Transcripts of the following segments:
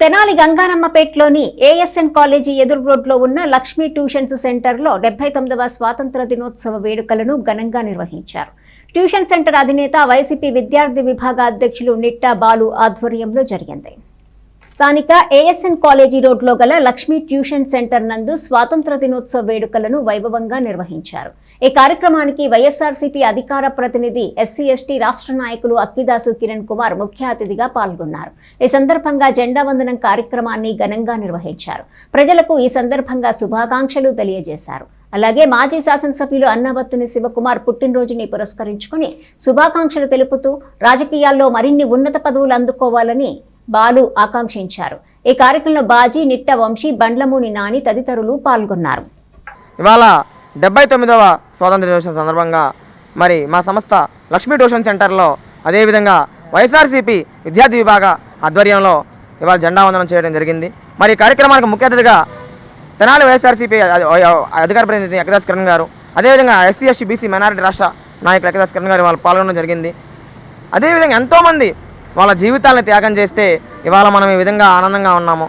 Tenali గంగారమ్మపేటలోని ASN college ఎదురు రోడ్లో ఉన్న లక్ష్మీ ట్యూషన్స్ సెంటర్లో డెబ్బై తొమ్మిదవ స్వాతంత్ర దినోత్సవ వేడుకలను ఘనంగా నిర్వహించారు. ట్యూషన్ సెంటర్ అధినేత వైసీపీ విద్యార్థి విభాగ అధ్యక్షులు నిట్టా బాలు ఆధ్వర్యంలో జరిగింది. స్థానిక ఏఎస్ఎన్ కాలేజీ రోడ్లో గల లక్ష్మీ ట్యూషన్ సెంటర్ నందు స్వాతంత్ర దినోత్సవ వేడుకలను వైభవంగా నిర్వహించారు. ఈ కార్యక్రమానికి వైఎస్ఆర్సీపీ అధికార ప్రతినిధి ఎస్సీ ఎస్టీ రాష్ట్ర నాయకులు అక్కిదాసు కిరణ్ కుమార్ ముఖ్య అతిథిగా పాల్గొన్నారు. ఈ సందర్భంగా జెండా వందనం కార్యక్రమాన్ని ఘనంగా నిర్వహించారు. ప్రజలకు ఈ సందర్భంగా శుభాకాంక్షలు తెలియజేశారు. అలాగే మాజీ శాసనసభ్యులు అన్నవత్తుని శివకుమార్ పుట్టినరోజుని పురస్కరించుకుని శుభాకాంక్షలు తెలుపుతూ రాజకీయాల్లో మరిన్ని ఉన్నత పదవులు అందుకోవాలని బాలు ఆకాంక్షించారు. ఈ కార్యక్రమంలో బాజీ నిట్ట వంశీ బండ్లమూని నాని తదితరులు పాల్గొన్నారు. ఇవాళ డెబ్బై తొమ్మిదవ స్వాతంత్ర దినోత్సవం సందర్భంగా మరి మా సంస్థ లక్ష్మీ ట్యూషన్ సెంటర్లో అదేవిధంగా వైఎస్ఆర్సీపీ విద్యార్థి విభాగ ఆధ్వర్యంలో ఇవాళ జెండా వందనం చేయడం జరిగింది. మరి ఈ కార్యక్రమానికి ముఖ్య అతిథిగా తెనాలి వైఎస్ఆర్సీపీ అధికార ప్రతినిధి అఖిదాస్ కిరణ్ గారు అదేవిధంగా ఎస్సీ ఎస్టీ బీసీ మైనారిటీ రాష్ట్ర నాయకులు అఖిదాస్ కిరణ్ గారు వాళ్ళు పాల్గొనడం జరిగింది. అదేవిధంగా ఎంతోమంది వాళ్ళ జీవితాలను త్యాగం చేస్తే ఇవాళ మనం ఈ విధంగా ఆనందంగా ఉన్నాము.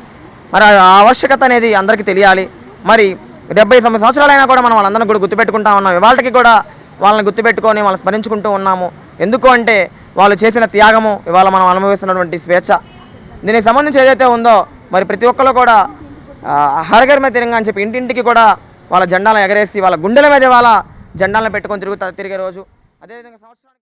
మరి ఆ ఆవశ్యకత అనేది అందరికీ తెలియాలి. మరి డెబ్బై తొమ్మిది సంవత్సరాలైనా కూడా మనం వాళ్ళందరం కూడా గుర్తుపెట్టుకుంటా ఉన్నాం. ఇవాళకి కూడా వాళ్ళని గుర్తుపెట్టుకొని వాళ్ళని స్మరించుకుంటూ ఉన్నాము. ఎందుకు అంటే వాళ్ళు చేసిన త్యాగము ఇవాళ మనం అనుభవిస్తున్నటువంటి స్వేచ్ఛ. దీనికి సంబంధించి ఏదైతే ఉందో మరి ప్రతి ఒక్కరు కూడా ఆ, హరగర్ మీద తిరంగా అని చెప్పి ఇంటింటికి కూడా వాళ్ళ జెండాలను ఎగరేసి వాళ్ళ గుండెల మీద వాళ్ళ జెండాలను పెట్టుకొని తిరుగుతా తిరిగే రోజు. అదేవిధంగా సంవత్సరానికి